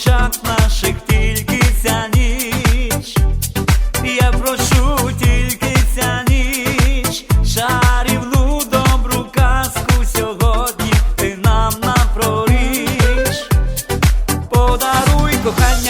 очах наших тільки ця ніч, я прошу тільки ця ніч, шарівну добру казку сьогодні ти нам напроріч, подаруй кохання.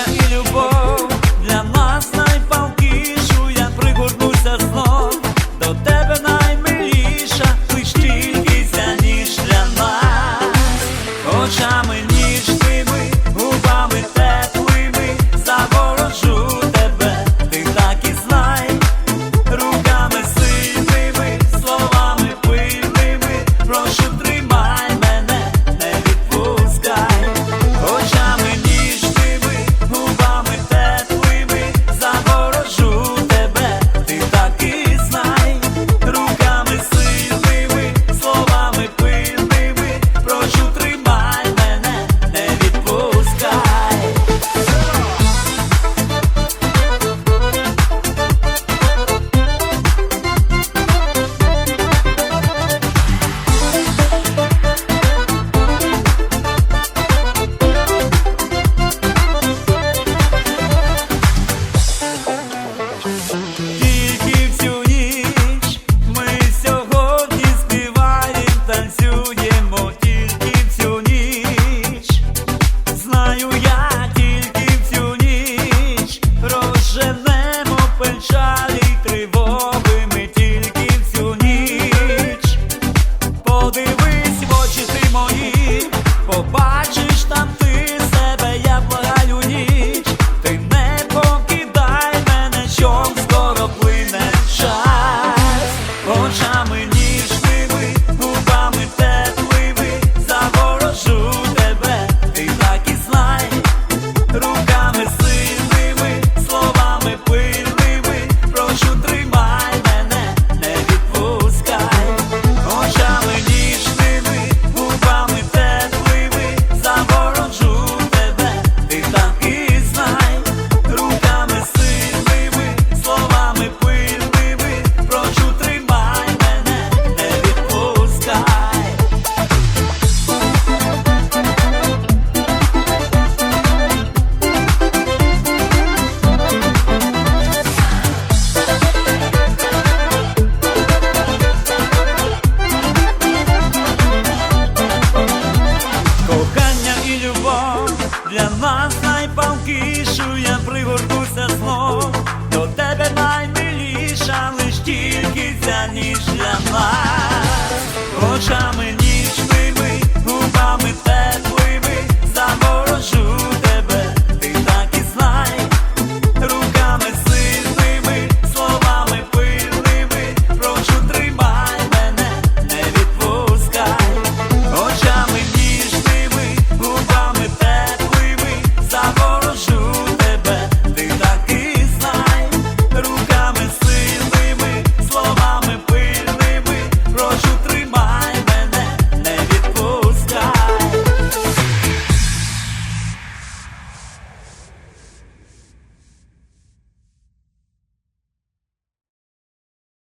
знаю я. для нас найпалкішує, пригорнуся знов, до тебе наймиліша, лиш тільки ця ніж.